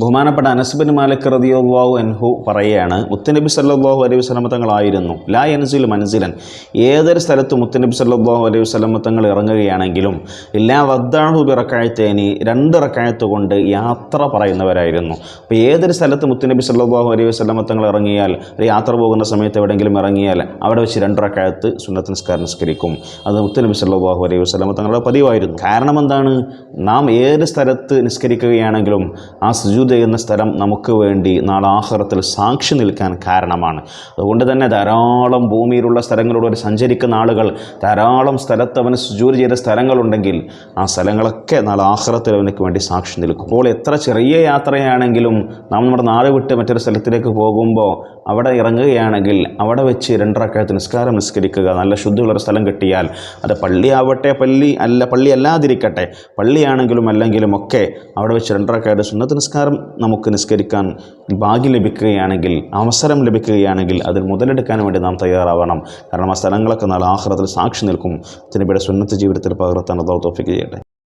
ബഹുമാനപ്പെട്ട അനസ്ബിൻ മാലിക് റതിയുള്ളാഹു അൻഹു പറയുകയാണ് മുത്തനബി സല്ലാഹു അലൈഹി തങ്ങളായിരുന്നു ലാ എൻസിൽ മൻസിലൻ. ഏതൊരു സ്ഥലത്ത് മുത്തനബി സല്ലാഹു അലൈഹി തങ്ങൾ ഇറങ്ങുകയാണെങ്കിലും എല്ലാ വദ്ദാഹു ബിറക്കായത്തേനി രണ്ട് റക്കായത്ത് കൊണ്ട് യാത്ര പറയുന്നവരായിരുന്നു. അപ്പോൾ ഏതൊരു സ്ഥലത്ത് മുത്തനബി സല്ലാഹു അലൈഹി തങ്ങൾ ഇറങ്ങിയാൽ ഒരു യാത്ര പോകുന്ന സമയത്ത് എവിടെയെങ്കിലും ഇറങ്ങിയാൽ അവിടെ വെച്ച് രണ്ട് റക്കായത്ത് സുന്നത്ത് നിസ്കാരം നിസ്കരിക്കും. അത് മുത്തനബി സല്ലാഹു അലൈഹി വസല്ലമ തങ്ങളുടെ പതിവായിരുന്നു. കാരണം എന്താണ്? നാം ഏത് സ്ഥലത്ത് നിസ്കരിക്കുകയാണെങ്കിലും ആ ചെയ്യുന്ന സ്ഥലം നമുക്ക് വേണ്ടി നാളെ ആഹ്റത്തിൽ സാക്ഷി നിൽക്കാൻ കാരണമാണ്. അതുകൊണ്ട് തന്നെ ധാരാളം ഭൂമിയിലുള്ള സ്ഥലങ്ങളോട് ഒരു സഞ്ചരിക്കുന്ന ആളുകൾ ധാരാളം സ്ഥലത്ത് അവന് സുജൂദ് ചെയ്ത സ്ഥലങ്ങളുണ്ടെങ്കിൽ ആ സ്ഥലങ്ങളൊക്കെ നാളെ ആഹ്റത്തിൽ അവനക്ക് വേണ്ടി സാക്ഷി നിൽക്കും. അപ്പോൾ എത്ര ചെറിയ യാത്രയാണെങ്കിലും നാം നമ്മുടെ നാട് വിട്ട് മറ്റൊരു സ്ഥലത്തിലേക്ക് പോകുമ്പോൾ അവിടെ ഇറങ്ങുകയാണെങ്കിൽ അവിടെ വെച്ച് രണ്ടരക്കാലത്ത് നിസ്കാരം നിസ്കരിക്കുക നല്ല ശുദ്ധിയുള്ളൊരു സ്ഥലം കിട്ടിയാൽ. അത് പള്ളിയാവട്ടെ പള്ളി അല്ല പള്ളി അല്ലാതിരിക്കട്ടെ. പള്ളിയാണെങ്കിലും അല്ലെങ്കിലും ഒക്കെ അവിടെ വെച്ച് രണ്ടരക്കാലത്ത് സുന്നത്ത് നിസ്കാരം നമുക്ക് നിസ്കരിക്കാൻ ഭാഗ്യം ലഭിക്കുകയാണെങ്കിൽ അവസരം ലഭിക്കുകയാണെങ്കിൽ അതിൽ മുതലെടുക്കാൻ വേണ്ടി നാം തയ്യാറാവണം. കാരണം ആ സ്ഥലങ്ങളൊക്കെ നാളെ ആഹ്റത്തിൽ സാക്ഷി നിൽക്കും. തിരുപ്പിയുടെ സുന്നത്ത് ജീവിതത്തിൽ പകർത്താൻ അതോ ചെയ്യട്ടെ.